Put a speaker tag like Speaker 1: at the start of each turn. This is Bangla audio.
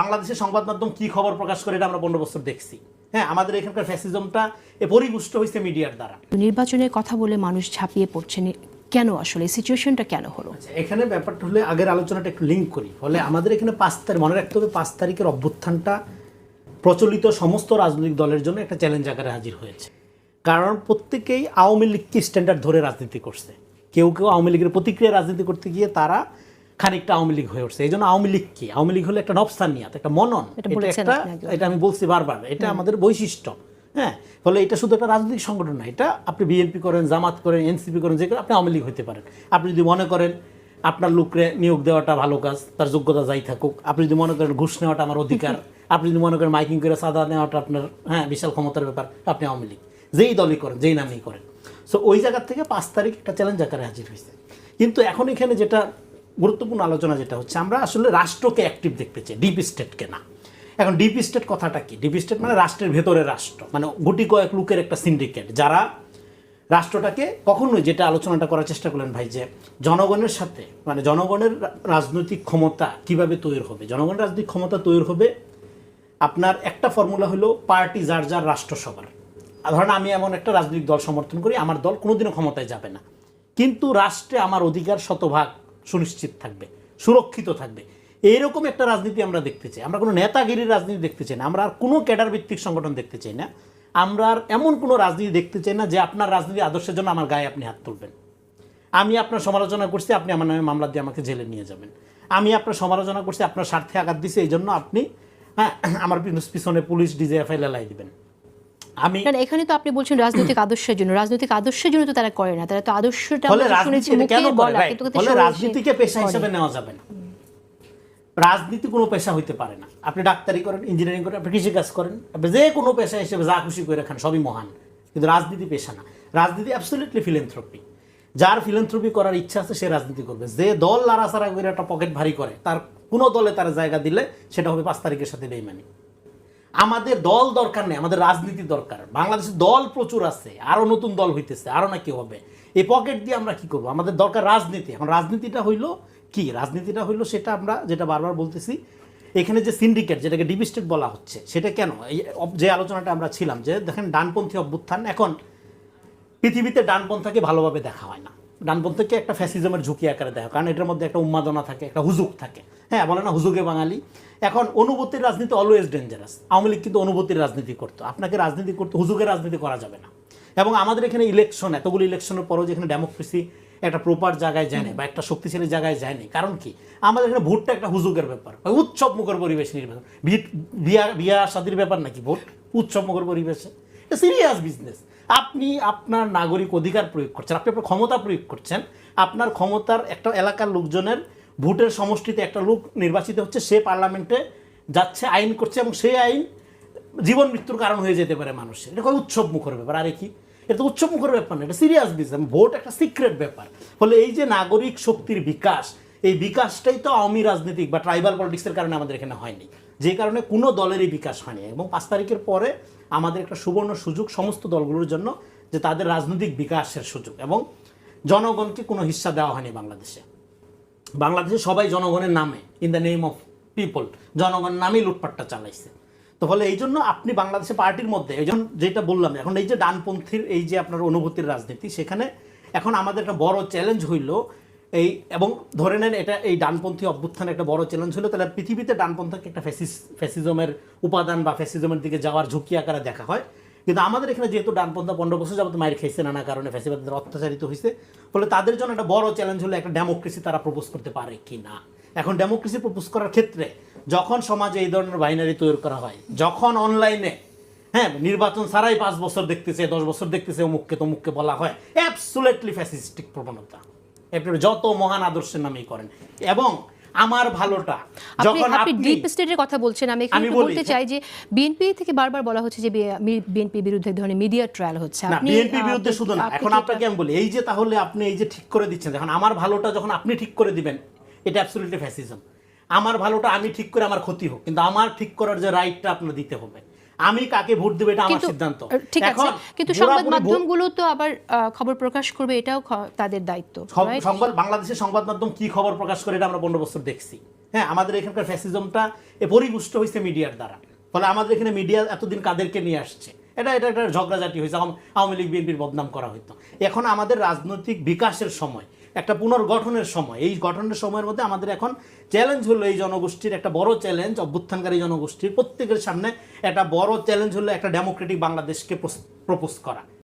Speaker 1: বাংলাদেশের সংবাদ মাধ্যম কি খবর প্রকাশ করে এটা আমরা পনেরো বছর দেখছি। হ্যাঁ আমাদের এখানকার ফ্যাসিজমটা এ পরিপুষ্ট হয়েছে মিডিয়ার দ্বারা।
Speaker 2: নির্বাচনের কথা বলে মানুষ ঝাঁপিয়ে পড়ছে কেন আসলে? সিচুয়েশনটা কেন হলো?
Speaker 1: আচ্ছা, এখানে ব্যাপারটা হলে আগের আলোচনাটা একটু লিঙ্ক করি। ফলে আমাদের এখানে পাঁচ তারিখ মনে রাখতে হবে পাঁচ তারিখের অভ্যুত্থানটা প্রচলিত সমস্ত রাজনৈতিক দলের জন্য একটা চ্যালেঞ্জ আকারে হাজির হয়েছে। কারণ প্রত্যেকেই আওয়ামী লীগকে স্ট্যান্ডার্ড ধরে রাজনীতি করছে। কেউ কেউ আওয়ামী লীগের প্রতিক্রিয়া রাজনীতি করতে গিয়ে তারা খানিকটা আওয়ামী লীগ হয়ে উঠছে। এই জন্য আওয়ামী লীগ কি? আওয়ামী লীগ হলো একটা নবস্থানিয়াত একটা মনন।
Speaker 2: এটা
Speaker 1: এটা একটা এটা আমি বলছি বারবার এটা আমাদের বৈশিষ্ট্য। হ্যাঁ? ফলে এটা শুধু একটা রাজনৈতিক সংগঠন না এটা আপনি বিএনপি করেন জামাত করেন এনসিপি করেন যে কোনো, আপনি আওয়ামী লীগ হতে পারেন। আপনি যদি মনে করেন আপনার লোকরে নিয়োগ দেওয়াটা ভালো কাজ তার যোগ্যতা যাই থাকুক আপনি যদি মনে করেন ঘুষ নেওয়াটা আমার অধিকার আপনি যদি মনে করেন মাইকিং করে সাদা নেওয়াটা আপনার হ্যাঁ বিশাল ক্ষমতার ব্যাপার আপনি আওয়ামী লীগ। যেই দলই করেন যেই নামেই করেন। সো ওই জায়গার থেকে পাঁচ তারিখ একটা চ্যালেঞ্জ আকারে হাজির হয়েছে। কিন্তু এখন এখানে যেটা গুরুত্বপূর্ণ আলোচনা যেটা হচ্ছে, আমরা আসলে রাষ্ট্রকে অ্যাক্টিভ দেখতে চাই ডিপ স্টেটকে না। এখন ডিপ স্টেট কথাটা কি? ডিপ স্টেট মানে রাষ্ট্রের ভেতরে রাষ্ট্র মানে গুটি কয়েক লোকের একটা সিন্ডিকেট যারা রাষ্ট্রটাকে কখনোই, যেটা আলোচনাটা করার চেষ্টা করলেন ভাই, যে জনগণের সাথে মানে জনগণের রাজনৈতিক ক্ষমতা কীভাবে তৈরি হবে? জনগণের রাজনৈতিক ক্ষমতা তৈরি হবে আপনার একটা ফর্মুলা হলো পার্টি যার যার রাষ্ট্রসভার ধরেন আমি এমন একটা রাজনৈতিক দল সমর্থন করি, আমার দল কোনোদিনও ক্ষমতায় যাবে না। কিন্তু রাষ্ট্রে আমার অধিকার শতভাগ সুনিশ্চিত থাকবে, সুরক্ষিত থাকবে। এইরকম একটা রাজনীতি আমরা দেখতে চাই। আমরা কোনো নেতাগিরির রাজনীতি দেখতে চাই না। আমরা আর কোনো ক্যাডার ভিত্তিক সংগঠন দেখতে চাই না। আমরা আর এমন কোনো রাজনীতি দেখতে চাই না যে আপনার রাজনীতি আদর্শের জন্য আমার গায়ে আপনি হাত তুলবেন। আমি আপনার সমালোচনা করছি, আপনি আমার নামে মামলা দিয়ে আমাকে জেলে নিয়ে যাবেন। আমি আপনার সমালোচনা করছি, আপনার স্বার্থে আঘাত দিছি এই জন্য আপনি হ্যাঁ আমার পিছ- পিছনে পুলিশ, ডিজিএফআই লাই দিবেন। আমি
Speaker 2: এখানে তো আপনি বলছেন রাজনৈতিক আদর্শের জন্য। রাজনৈতিক আদর্শের জন্য তো তারা করে না। তারা তো আদর্শটা
Speaker 1: রাজনীতিকে পেশা হিসেবে নেওয়া যাবে না। রাজনীতি কোনো পেশা হইতে পারে না। আপনি ডাক্তারি করেন ইঞ্জিনিয়ারিং করেন আপনি কৃষিকাজ করেন আপনি যে কোনো পেশা হিসেবে যা খুশি করে খান সবই মহান। কিন্তু রাজনীতি পেশা না। রাজনীতি অ্যাবসলিউটলি ফিলেন্থ্রপি যার ফিলেন্থ্রপি করার ইচ্ছা আছে সে রাজনীতি করবে। যে দল লাড়াচাড়া করে একটা পকেট ভারী করে তার কোনো দলে তার জায়গা দিলে সেটা হবে পাঁচ তারিখের সাথে বেইমানি। আমাদের দল দরকার নেই, আমাদের রাজনীতি দরকার। বাংলাদেশে দল প্রচুর আছে আরও নতুন দল হইতেছে আরও না কি হবে। এই পকেট দিয়ে আমরা কি করব? আমাদের দরকার রাজনীতি। এখন রাজনীতিটা হইল কি? রাজনীতিটা হইল সেটা আমরা যেটা বারবার বলতেছি, এখানে যে সিন্ডিকেট যেটাকে ডিপ স্টেট বলা হচ্ছে, সেটা কেন? এই যে আলোচনাটা আমরা ছিলাম যে, দেখেন ডানপন্থী অভ্যুত্থান, এখন পৃথিবীতে ডানপন্থাকে ভালোভাবে দেখা হয় না। ডানপন্থাকে একটা ফ্যাসিজমের ঝুঁকি আকারে দেখা, কারণ এটার মধ্যে একটা উন্মাদনা থাকে, একটা হুজুক থাকে। হ্যাঁ বলে না হুজুকে বাঙালি। এখন অনুভূতির রাজনীতি অলওয়েজ ডেঞ্জারাস আওয়ামী লীগ কিন্তু অনুভূতির রাজনীতি করতো। আপনাকে রাজনীতি করতে হুজুকের রাজনীতি করা যাবে না। এবং আমাদের এখানে ইলেকশন এতগুলো ইলেকশনের পরও যেখানে ডেমোক্রেসি একটা প্রপার জায়গায় যায়নি বা একটা শক্তিশালী জায়গায় যায়নি কারণ কি? আমাদের এখানে ভোটটা একটা হুজুকের ব্যাপার। উৎসব মুখর পরিবেশ নির্বাচন। বিয়া বিয়া শাদির ব্যাপার নাকি ভোট? উৎসব মুখর পরিবেশে। সিরিয়াস বিজনেস আপনি আপনার নাগরিক অধিকার প্রয়োগ করছেন, আপনি আপনার ক্ষমতা প্রয়োগ করছেন, আপনার ক্ষমতার একটা এলাকার লোকজনের ভোটের সমষ্টিতে একটা লোক নির্বাচিত হচ্ছে, সে পার্লামেন্টে যাচ্ছে, আইন করছে এবং সেই আইন জীবন মৃত্যুর কারণ হয়ে যেতে পারে মানুষের। এটা কোনো উৎসব মুখর ব্যাপার, আরে কি? এটা তো উৎসব মুখর ব্যাপার না, এটা সিরিয়াস বিজনেস ভোট একটা সিক্রেট ব্যাপার। ফলে এই যে নাগরিক শক্তির বিকাশ, এই বিকাশটাই তো আওয়ামী রাজনীতিক বা ট্রাইবাল পলিটিক্সের কারণে আমাদের এখানে হয়নি। যে কারণে কোনো দলেরই বিকাশ হয়নি। এবং পাঁচ তারিখের পরে আমাদের একটা সুবর্ণ সুযোগ সমস্ত দলগুলোর জন্য যে তাদের রাজনৈতিক বিকাশের সুযোগ। এবং জনগণকে কোনো হিস্সা দেওয়া হয়নি বাংলাদেশে। বাংলাদেশে সবাই জনগণের নামে in the name of people জনগণের নামেই লুটপাটটা চালাইছে। তো ফলে এই জন্য আপনি বাংলাদেশে পার্টির মধ্যে, এই যেটা বললাম, এখন এই যে ডানপন্থীর এই যে আপনার অনুভূতির রাজনীতি, সেখানে এখন আমাদের একটা বড় চ্যালেঞ্জ হইল এই, এবং ধরে নেন এটা এই ডানপন্থী অভ্যুত্থান একটা বড় চ্যালেঞ্জ হলো, তাহলে পৃথিবীতে ডানপন্থাকে একটা ফ্যাসিস ফ্যাসিজমের উপাদান বা ফ্যাসিজমের দিকে যাওয়ার ঝুঁকি আকারে দেখা হয়। কিন্তু আমাদের এখানে যেহেতু ডানপন্থা পনেরো বছর যাবত মায়ের খাইছে নানা কারণে ফ্যাসিবাদদের অত্যাচারিত হয়েছে ফলে তাদের জন্য একটা বড় চ্যালেঞ্জ হলো একটা ডেমোক্রেসি তারা প্রপোজ করতে পারে কি না এখন ডেমোক্রেসি প্রপোজ করার ক্ষেত্রে যখন সমাজে এই ধরনের বাইনারি তৈরি করা হয়, যখন অনলাইনে হ্যাঁ নির্বাচন ছাড়াই পাঁচ বছর দেখতেছে, দশ বছর দেখতেছে অমুককে তমুককে বলা হয় অ্যাবসুলেটলি ফ্যাসিস্টিক প্রবণতা। এরপরে যত মহান আদর্শের নামেই করেন। এবং আমার ভালোটা যখন
Speaker 2: আপনি
Speaker 1: আপনি
Speaker 2: ডিপ স্টেটের কথা বলছেন আমি এখানে বলতে
Speaker 1: হ্যাঁ।
Speaker 2: চাই যে বিএনপি থেকে বারবার বলা হচ্ছে যে বিএনপি বিরুদ্ধে ধরনের মিডিয়া ট্রায়াল হচ্ছে।
Speaker 1: না
Speaker 2: আপনি
Speaker 1: বিএনপির
Speaker 2: আহ,
Speaker 1: বিরুদ্ধে শুধু না এখন আপনাকে আমি বলি এই যে তাহলে আপনি এই যে ঠিক করে দিচ্ছেন এখন আমার ভালোটা যখন আপনি ঠিক করে দিবেন এটা অ্যাবসলিউটলি ফ্যাসিজম আমার ভালোটা আমি ঠিক করে আমার ক্ষতি হোক কিন্তু আমার ঠিক করার যে রাইটটা আপনার দিতে হবে। আমি কাকে ভোট দেবো এটা আমার সিদ্ধান্ত।
Speaker 2: ঠিক আছে। কিন্তু সংবাদ মাধ্যমগুলো তো আবার খবর প্রকাশ করবে এটাও তাদের দায়িত্ব
Speaker 1: সংবাদ বাংলাদেশের সংবাদ মাধ্যম কি খবর প্রকাশ করে এটা আমরা পনেরো বছর দেখছি। হ্যাঁ আমাদের এখানকার ফ্যাসিজমটা পরিপুষ্ট হয়েছে মিডিয়ার দ্বারা। ফলে আমাদের এখানে মিডিয়া এতদিন কাদেরকে নিয়ে আসছে। এটা এটা একটা ঝগড়াঝাটি হয়েছে আওয়াম- আওয়ামী লীগ বিএনপির বদনাম করা হতো এখন আমাদের রাজনৈতিক বিকাশের সময় একটা পুনর্গঠনের সময়। এই গঠনের সময়ের মধ্যে আমাদের এখন চ্যালেঞ্জ হলো এই জনগোষ্ঠীর একটা বড় চ্যালেঞ্জ অভ্যুত্থানকারী জনগোষ্ঠীর প্রত্যেকের সামনে একটা বড় চ্যালেঞ্জ হলো একটা ডেমোক্রেটিক বাংলাদেশকে প্রপোজ করা।